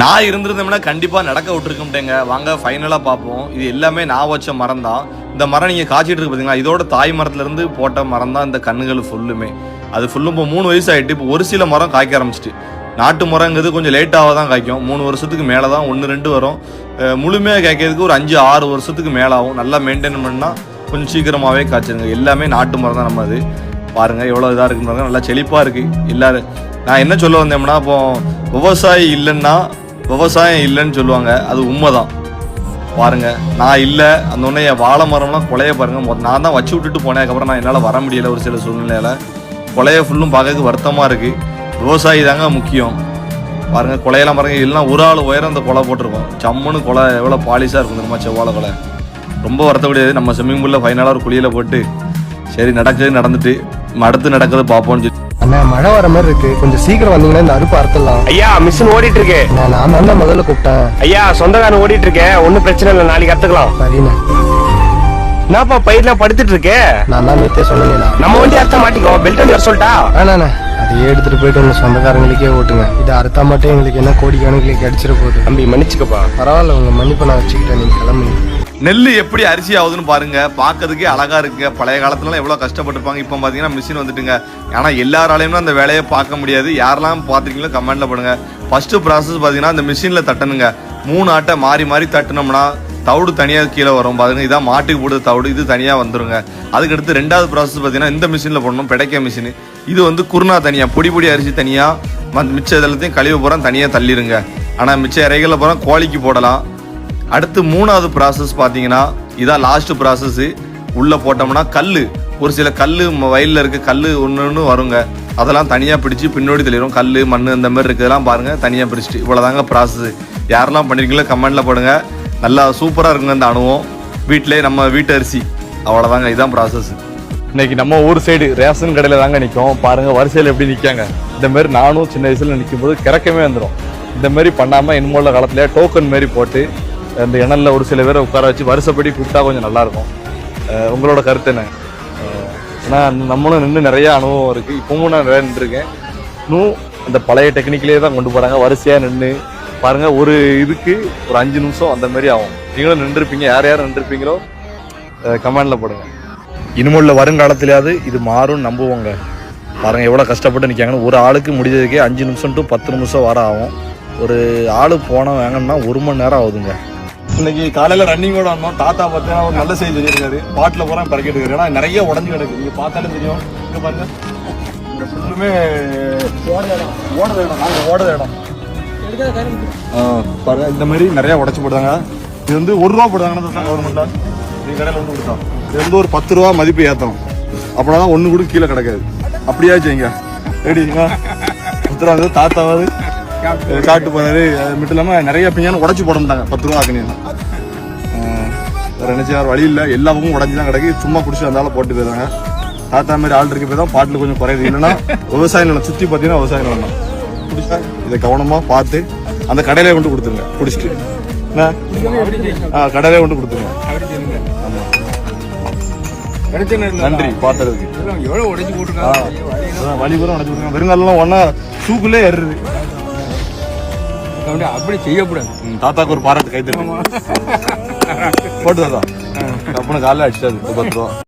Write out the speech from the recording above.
நான் இருந்திருந்தோம்னா கண்டிப்பாக நடக்க விட்டுருக்கேங்க வாங்க ஃபைனலாக பார்ப்போம். இது எல்லாமே நான் வச்ச மரம் தான். இந்த மரம் நீங்கள் காய்ச்சிட்டு இருக்கு பாத்தீங்களா? இதோட தாய் மரத்துலேருந்து போட்ட மரம் தான் இந்த கண்ணுகள் ஃபுல்லுமே அது ஃபுல்லும் இப்போ மூணு வயசு ஆகிட்டு இப்போ ஒரு சில மரம் காய்க்க ஆரம்பிச்சிட்டு. நாட்டு மரங்கிறது கொஞ்சம் லேட்டாக தான் காய்க்கும். மூணு வருஷத்துக்கு மேலே தான் ஒன்று ரெண்டு வரும். முழுமையாக காய்க்கிறதுக்கு ஒரு அஞ்சு ஆறு வருஷத்துக்கு மேலே ஆகும். நல்லா மெயின்டைன் பண்ணால் கொஞ்சம் சீக்கிரமாகவே காய்ச்சிருங்க. எல்லாமே நாட்டு மரம் தான் நம்ம அது. பாருங்க எவ்வளோ இதாக இருக்குன்னு பாருங்கள் நல்லா செழிப்பாக இருக்குது இல்லாத நான் என்ன சொல்ல வந்தேன்னா இப்போ விவசாயி இல்லைன்னா விவசாயம் இல்லைன்னு சொல்லுவாங்க. அது உண்மை தான் பாருங்க நான் இல்லை. அந்த உடனே என் வாழை மரம்லாம் கொலைய பாருங்க. நான் தான் வச்சு விட்டுட்டு போனேன். அதுக்கப்புறம் நான் என்னால் வர முடியல ஒரு சில சூழ்நிலையில். கொலையை ஃபுல்லும் பார்க்கறதுக்கு வருத்தமாக இருக்குது விவசாயி தாங்க முக்கியம். பாருங்கள் கொலையெல்லாம் பாருங்க. எல்லாம் ஒரு ஆள் உயரம் அந்த கொலை போட்டிருக்கோம். சம்முன்னு கொலை எவ்வளோ பாலிஷாக இருக்கும் தெரியுமா? செவ்வாழை கொலை. ரொம்ப வருத்தப்படியாது. நம்ம ஸ்விம்மிங் பூலில் ஃபைனலாக ஒரு குழியில் போட்டு சரி நடக்குது நடந்துட்டு அடுத்து நடக்குது பார்ப்போம்னு சொல்லி. அண்ணா மழை வர மாதிரி இருக்கு. கொஞ்சம் சீக்கிரம் வந்தீங்கன்னா இந்த அறுப்பு அறுத்துடலாம். ஐயா மிஷின் ஓடிட்டு இருக்கு நான் நான் தான் முதல்ல கூப்பிட்டேன். ஐயா சொந்தக்காரன் ஓடிட்டு இருக்கேன் ஒன்னும் பிரச்சனை இல்லை நாளைக்கு கத்துக்கலாம். சரிண்ணே. என்னப்பா பயிர்லாம் படுத்துட்டு இருக்கே நான் தான் நேத்தே சொன்னேண்ணா நம்ம வண்டி அர்த்தம் மாட்டிக்கோ பெல்ட் வண்டி சொல்லிட்டா? வேணாண்ணே அதையே எடுத்துட்டு போயிட்டு உங்க சொந்தக்காரங்களுக்கே ஓட்டுங்க. இது அறுத்தா மட்டும் எங்களுக்கு என்ன கோடி கணக்கில் கிடைச்சிட போகுது. தம்பி மன்னிச்சுக்கப்பா. பரவாயில்ல உங்க மன்னிப்பை நான் வச்சுக்கிட்டேன். நீங்க கிளம்புங்க. நெல் எப்படி அரிசி ஆகுதுன்னு பாருங்க. பார்க்கறதுக்கே அழகா இருக்குங்க பழைய காலத்துலலாம் எவ்வளோ கஷ்டப்பட்டுப்பாங்க இப்போ பார்த்தீங்கன்னா மிஷின் வந்துட்டுங்க. ஆனால் எல்லாராலையும் அந்த வேலையை பார்க்க முடியாது. யாரெல்லாம் பார்த்துருக்கீங்களோ கமெண்ட்ல பண்ணுங்க ஃபர்ஸ்ட் ப்ராசஸ் பார்த்தீங்கன்னா அந்த மிஷினில் தட்டணுங்க. மூணு ஆட்டை மாறி மாறி தட்டினோம்னா தவிடு தனியாக கீழே வரும். பாருங்க இதான் மாட்டுக்கு போடுற தவிடு. இது தனியாக வந்துருங்க. அதுக்கடுத்து ரெண்டாவது ப்ராசஸ் பார்த்தீங்கன்னா இந்த மிஷினில் போடணும். பிடைக்க மிஷின் இது வந்து குருணா தனியாக பொடி பொடி அரிசி தனியாக மிச்ச எல்லாத்தையும் கழிவு போகிறோம் தனியாக தள்ளிருங்க ஆனால் மிச்ச இறைகளில் போகிறோம் கோழிக்கு போடலாம். அடுத்து மூணாவது ப்ராசஸ் பார்த்தீங்கன்னா இதான் லாஸ்ட் ப்ராசஸ் உள்ளே போட்டோம்னா கல் ஒரு சில கல் வயலில் இருக்க கல் ஒன்று ஒன்று வருங்க. அதெல்லாம் தனியாக பிடிச்சி பின்னோடி தெளிவிடும் கல் மண் இந்த மாதிரி இருக்கிறதெல்லாம் பாருங்கள் தனியாக பிடிச்சிட்டு. இவ்வளோதாங்க ப்ராசஸ் யாரெல்லாம் பண்ணியிருக்கீங்களோ கமெண்டில் போடுங்க. நல்லா சூப்பராக இருக்குங்க இந்த அனுபவம். வீட்டிலே நம்ம வீட்டு அரிசி அவ்வளோதாங்க இதுதான் ப்ராசஸ் இன்னைக்கு நம்ம ஊர் சைடு ரேஷன் கடையில் தாங்க நிற்கும் பாருங்கள் வரிசையில் எப்படி நிற்காங்க இந்த மாதிரி நானும் சின்ன வயசில் நிற்கும் போது கிறக்கமே வந்துடும் இந்த மாதிரி பண்ணாமல் இனிமேல் காலத்தில் டோக்கன் மாதிரி போட்டு அந்த இணல்ல ஒரு சில பேரை உட்கார வச்சு வருஷப்படி கூப்பிட்டா கொஞ்சம் நல்லா இருக்கும் உங்களோட கருத்து என்ன? ஏன்னா நம்மளும் நின்று நிறைய அனுபவம் இருக்கு. இப்பவும் நான் நிறைய நின்றுருக்கேன். இன்னும் அந்த பழைய டெக்னிக்லேயே தான் கொண்டு போறாங்க. வரிசையா நின்று பாருங்க ஒரு இதுக்கு ஒரு அஞ்சு நிமிஷம் அந்த மாதிரி ஆகும். நீங்களும் நின்றுருப்பீங்க. யார் யார் நின்றுருப்பீங்களோ கமெண்ட்ல போடுங்க. இனிமுள்ள வருங்காலத்திலேயாவது இது மாறும் நம்புவோங்க. பாருங்க எவ்வளோ கஷ்டப்பட்டு நிற்காங்கன்னு ஒரு ஆளுக்கு முடிஞ்சதுக்கே அஞ்சு நிமிஷம் டு பத்து நிமிஷம் வர ஆகும். ஒரு ஆள் போன வாங்கன்னா ஒரு மணி நேரம் ஆகுதுங்க. இன்னைக்கு காலையில ரன்னிங்கோட வந்தோம். தாத்தா பார்த்தா ஒரு நல்ல செய்தி சொல்லியிருக்காரு. பாட்டில் பூரா பறக்கிட்டு இருக்காரு. ஏன்னா நிறைய உடஞ்சு கிடக்கு. நீங்க பார்த்தாலே தெரியும். இங்க பாருங்க. இந்த ஃபுல்லுமே ஓடுற இடம். ஓடுற இடம். நாங்க ஓடுற இடம். பாருங்க. இந்த மாதிரி நிறைய உடச்சு போடுறாங்க இது வந்து ஒரு ரூபா போடுறாங்கன்னு கவர்மெண்ட்ல நீ கடையில் வந்து கொடுத்தோம். இது வந்து ஒரு பத்து ரூபா மதிப்பு ஏற்றோம் அப்படின்னா தான் ஒன்று கூட கீழே கிடக்காது. அப்படியாச்சு இங்க. ரெடிங்க பத்து ரூபா வந்து தாத்தாவது காட்டு. போனாரு. அது மட்டும் இல்லாமல் நிறைய பிஞ்சான உடச்சி போட மாட்டாங்க. பத்து ரூபா ஆக்குனீங்க வேற என்ன வழி இல்லை. எல்லா பக்கமும் உடஞ்சி தான் கிடக்கு. சும்மா குடிச்சு வந்தாலும் போட்டு போயிடுறாங்க தாத்தா மாதிரி ஆள் இருக்க போய் தான் பாட்டில் கொஞ்சம் குறையுது. இல்லைன்னா விவசாய நிலம் சுற்றி பார்த்தீங்கன்னா விவசாய நிலம் தான். குடிச்சா இதை கவனமாக பார்த்து அந்த கடையிலே கொண்டு கொடுத்துருங்க. குடிச்சிட்டு? ஆ கடையிலே கொண்டு கொடுத்துருங்க. நன்றி பார்த்ததுக்கு. எவ்வளவு உடைச்சு விட்டுருங்க வெறுங்காலெல்லாம் ஒன்றா சூக்குள்ளே ஏறுது அப்படி செய்யக்கூடாது. தாத்தாக்கு ஒரு பாராட்டு கை போட்டு தாத்தா. அப்பனை காலைல அடிச்சாது பத்து ரூபா.